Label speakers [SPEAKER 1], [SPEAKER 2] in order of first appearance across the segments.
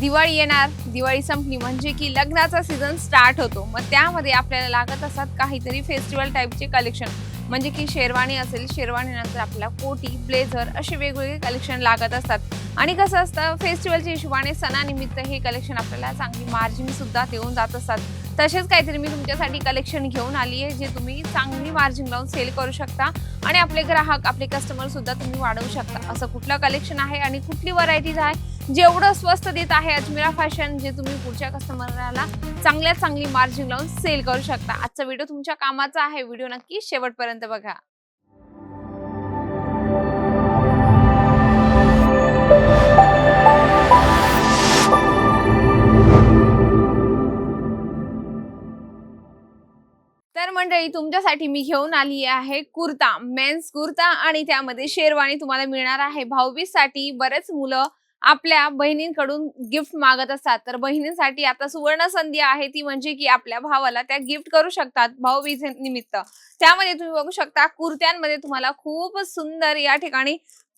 [SPEAKER 1] दिवाळी येणार दिवाळी संपली म्हणजे की लग्नाचा सीझन स्टार्ट होतो. मग त्यामध्ये आपल्याला लागत असतात काहीतरी फेस्टिवल टाईपचे कलेक्शन म्हणजे की शेरवाणी असेल शेरवाणीनंतर आपल्याला कोटी ब्लेझर असे वेगवेगळे कलेक्शन लागत असतात. आणि कसं असतं फेस्टिवलच्या हिशोबाने सणानिमित्त हे कलेक्शन आपल्याला चांगली मार्जिन सुद्धा देऊन जात असतात. तसेच काहीतरी मी तुमच्यासाठी कलेक्शन घेऊन आली आहे जे तुम्ही चांगली मार्जिन लावून सेल करू शकता. आणि आपले ग्राहक आपले कस्टमर सुद्धा तुम्ही वाढवू शकता. असं कुठलं कलेक्शन आहे आणि कुठली व्हरायटीज आहे? जेवढं स्वस्त देत आहे अजमेरा फॅशन जे तुम्ही पुढच्या कस्टमरला चांगल्यात चांगली मार्जिन लावून सेल करू शकता. आजचा व्हिडिओ तुमच्या कामाचा आहे. व्हिडिओ नक्की शेवटपर्यंत बघा. तर मंडळी तुमच्यासाठी मी घेऊन आली आहे कुर्ता मेन्स कुर्ता आणि त्यामध्ये शेरवाणी तुम्हाला मिळणार आहे. भाऊबीजसाठी बरेच मुलं आपल्या बहिणींकडून गिफ्ट मागत असतात. तर बहिणींसाठी आता सुवर्ण संधी आहे ती म्हणजे की आपल्या भावाला त्या गिफ्ट करू शकतात भाऊबीज निमित्त त्यामध्ये तुम्ही बघू शकता कुर्त्यांमध्ये तुम्हाला खूप सुंदर या ठिकाणी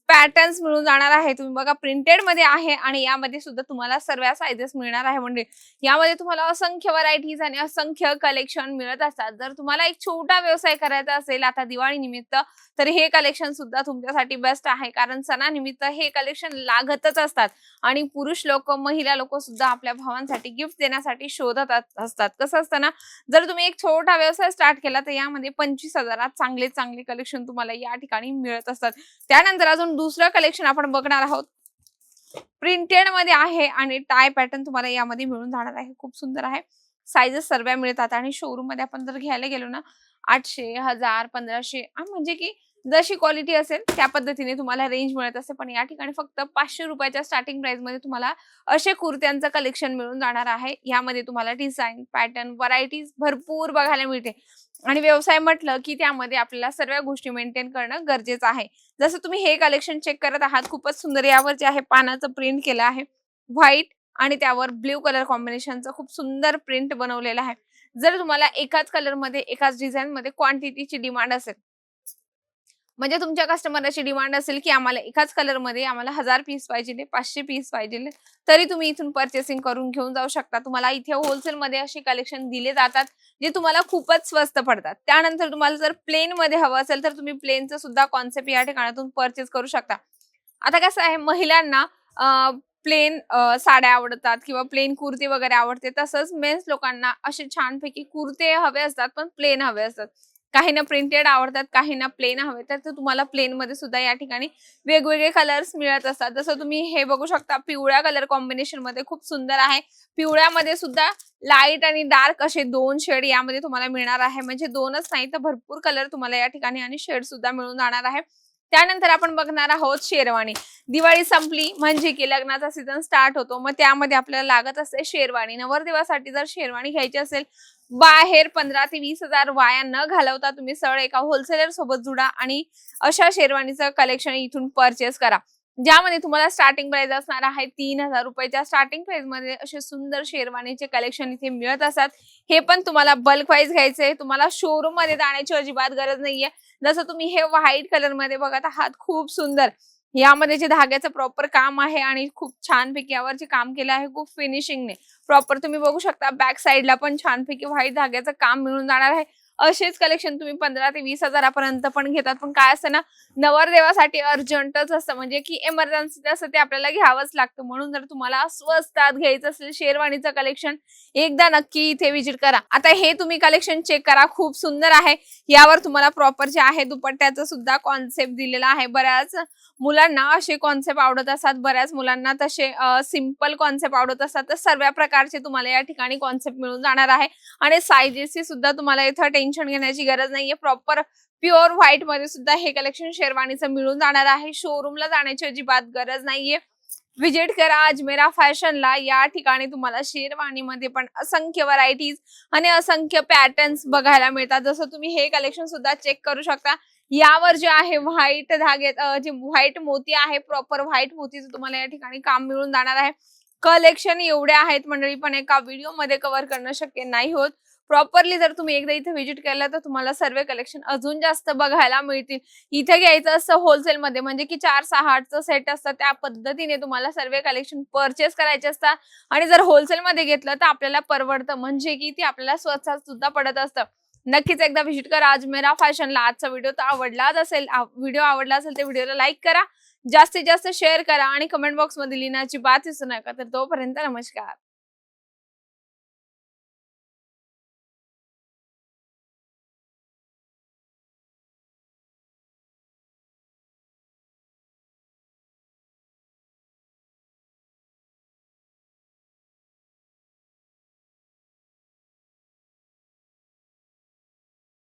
[SPEAKER 1] पॅटर्न्स मिळून जाणार आहे. तुम्ही बघा प्रिंटेडमध्ये आहे आणि यामध्ये सुद्धा तुम्हाला सर्व सायझेस मिळणार आहे. म्हणजे यामध्ये तुम्हाला असंख्य व्हरायटीज आणि असंख्य कलेक्शन मिळत असतात. जर तुम्हाला एक छोटा व्यवसाय करायचा असेल आता दिवाळी निमित्त तर हे कलेक्शन सुद्धा तुमच्यासाठी बेस्ट आहे. कारण सणानिमित्त हे कलेक्शन लागतच असतात. आणि पुरुष लोक महिला लोक सुद्धा आपल्या भावांसाठी गिफ्ट देण्यासाठी शोधत असतात. कसं असतं ना जर तुम्ही एक छोटा व्यवसाय स्टार्ट केला तर यामध्ये पंचवीस हजारात चांगले चांगले कलेक्शन तुम्हाला या ठिकाणी मिळत असतात. त्यानंतर अजून दुसरं कलेक्शन आपण बघणार आहोत. प्रिंटेडमध्ये आहे आणि टाय पॅटर्न तुम्हाला यामध्ये मिळून जाणार आहे. खूप सुंदर आहे. साईजेस सर्व मिळतात आणि शोरूममध्ये आपण जर घ्यायला गेलो ना आठशे हजार पंधराशे म्हणजे की जशी क्वालिटी असेल त्या पद्धतीने तुम्हाला रेंज मिळत असते पण या ठिकाणी फक्त पाचशे रुपयाच्या स्टार्टिंग प्राइसमध्ये तुम्हाला असे कुर्त्यांचं कलेक्शन मिळून जाणार आहे. यामध्ये तुम्हाला डिझाईन पॅटर्न व्हरायटीज भरपूर बघायला मिळते. आणि व्यवसाय म्हटलं की त्यामध्ये आपल्याला सर्व गोष्टी मेंटेन करणं गरजेचं आहे. जसं तुम्ही हे कलेक्शन चेक करत आहात खूपच सुंदर यावर जे आहे पानाचं प्रिंट केलं आहे. व्हाईट आणि त्यावर ब्ल्यू कलर कॉम्बिनेशनचं खूप सुंदर प्रिंट बनवलेलं आहे. जर तुम्हाला एकाच कलरमध्ये एकाच डिझाईन मध्ये क्वांटिटीची डिमांड असेल म्हणजे तुमच्या कस्टमरची डिमांड असेल की आम्हाला एकाच कलरमध्ये आम्हाला हजार पीस पाहिजे पाचशे पीस पाहिजे तरी तुम्ही इथून परचेसिंग करून घेऊन जाऊ शकता. तुम्हाला इथे होलसेल मध्ये असे कलेक्शन दिले जातात जे तुम्हाला खूपच स्वस्त पडतात. त्यानंतर तुम्हाला जर प्लेन मध्ये हवं असेल तर तुम्ही प्लेनचं सुद्धा कॉन्सेप्ट या ठिकाणातून परचेस करू शकता. आता कसं आहे महिलांना प्लेन साड्या आवडतात किंवा प्लेन कुर्ती वगैरे आवडते तसंच मेन्स लोकांना असे छानपैकी कुर्ते हवे असतात पण प्लेन हवे असतात. काहींना प्रिंटेड आवडतात काहींना प्लेन हवे तर तुम्हाला प्लेन मध्ये सुद्धा या ठिकाणी वेगवेगळे कलर्स मिळत असतात. जसं तुम्ही हे बघू शकता पिवळ्या कलर कॉम्बिनेशनमध्ये खूप सुंदर आहे. पिवळ्यामध्ये सुद्धा लाइट आणि डार्क असे दोन शेड यामध्ये तुम्हाला मिळणार आहे. म्हणजे दोनच नाही तर भरपूर कलर तुम्हाला या ठिकाणी आणि शेड सुद्धा मिळून जाणार आहे. त्यानंतर आपण बघणार आहोत शेरवाणी दिवाळी संपली म्हणजे की लग्नाचा सीझन स्टार्ट होतो. मग त्यामध्ये आपल्याला लागत असते शेरवाणी नवरदेवासाठी जर शेरवाणी घ्यायची असेल बाहेर पंधरा ते वीस हजार वाया न घालवता तुम्ही सरळ एका होलसेलर सोबत जुडा आणि अशा शेरवाणीचं कलेक्शन इथून परचेस करा. ज्यामध्ये तुम्हाला स्टार्टिंग प्राइस असणार आहे तीन हजार रुपयाच्या स्टार्टिंग प्राइसमध्ये असे सुंदर शेरवानीचे कलेक्शन इथे मिळत असतात. हे पण तुम्हाला बल्क वाईज घ्यायचे तुम्हाला शोरूममध्ये जाण्याची अजिबात गरज नाहीये. जसं तुम्ही हे व्हाईट कलरमध्ये बघत आहात खूप सुंदर. यामध्ये जे धाग्याचं प्रॉपर काम आहे आणि खूप छानपैकी यावर जे काम केलं आहे खूप फिनिशिंगने प्रॉपर तुम्ही बघू शकता बॅक साईडला पण छानपैकी व्हाईट धाग्याचं काम मिळून जाणार आहे. असेच कलेक्शन तुम्ही पंधरा ते वीस हजारापर्यंत पण घेतात. पण काय असतं ना नवरदेवासाठी अर्जंटच असतं. म्हणजे की एमर्जन्सी असं ते आपल्याला घ्यावंच लागतं. म्हणून जर तुम्हाला स्वस्तात घ्यायचं असेल शेरवाणीचं कलेक्शन एकदा नक्की इथे व्हिजिट करा. आता हे तुम्ही कलेक्शन चेक करा. खूप सुंदर आहे. यावर तुम्हाला प्रॉपर जे आहे दुपट्ट्याचं सुद्धा कॉन्सेप्ट दिलेला आहे. बऱ्याच मुलांना असे कॉन्सेप्ट आवडत असतात. बऱ्याच मुलांना तसे सिंपल कॉन्सेप्ट आवडत असतात. तर सर्व प्रकारचे तुम्हाला या ठिकाणी कॉन्सेप्ट मिळून जाणार आहे. आणि सायझेसची सुद्धा तुम्हाला इथं टेन्शन घेण्याची गरज नाहीये. प्रॉपर प्युअर व्हाईटमध्ये सुद्धा हे कलेक्शन शेरवानीचं मिळून जाणार आहे. शोरूमला जाण्याची अजिबात गरज नाहीये. विजिट करा अजमेरा फॅशनला. या ठिकाणी तुम्हाला शेरवाणीमध्ये पण असंख्य व्हरायटीज आणि असंख्य पॅटर्न्स बघायला मिळतात. जसं तुम्ही हे कलेक्शन सुद्धा चेक करू शकता. यावर जे आहे व्हाईट धागे जे व्हाईट मोती आहे प्रॉपर व्हाईट मोतीचं तुम्हाला या ठिकाणी काम मिळून जाणार आहे. कलेक्शन एवढे आहेत मंडळी पण एका व्हिडिओमध्ये कव्हर करणं शक्य नाही होत. प्रॉपरली जर तुम्ही एकदा इथे व्हिजिट केलं तर तुम्हाला सर्व कलेक्शन अजून जास्त बघायला मिळतील. इथे घ्यायचं असतं होलसेल मध्ये म्हणजे की चार सहा आठचं सेट असतं त्या पद्धतीने तुम्हाला सर्व कलेक्शन परचेस करायचे असतात. आणि जर होलसेल मध्ये घेतलं तर आपल्याला परवडतं म्हणजे की ती आपल्याला स्वतः सुद्धा पडत असतं. नक्कीच एकदा व्हिजिट करा. अजमेरा फॅशनला आजचा व्हिडिओ तर आवडलाच असेल व्हिडिओ आवडला असेल तर व्हिडिओला लाईक करा. जास्तीत जास्त शेअर करा आणि कमेंट बॉक्समध्ये लिहिण्याची बात विसरू नका. तर तोपर्यंत नमस्कार.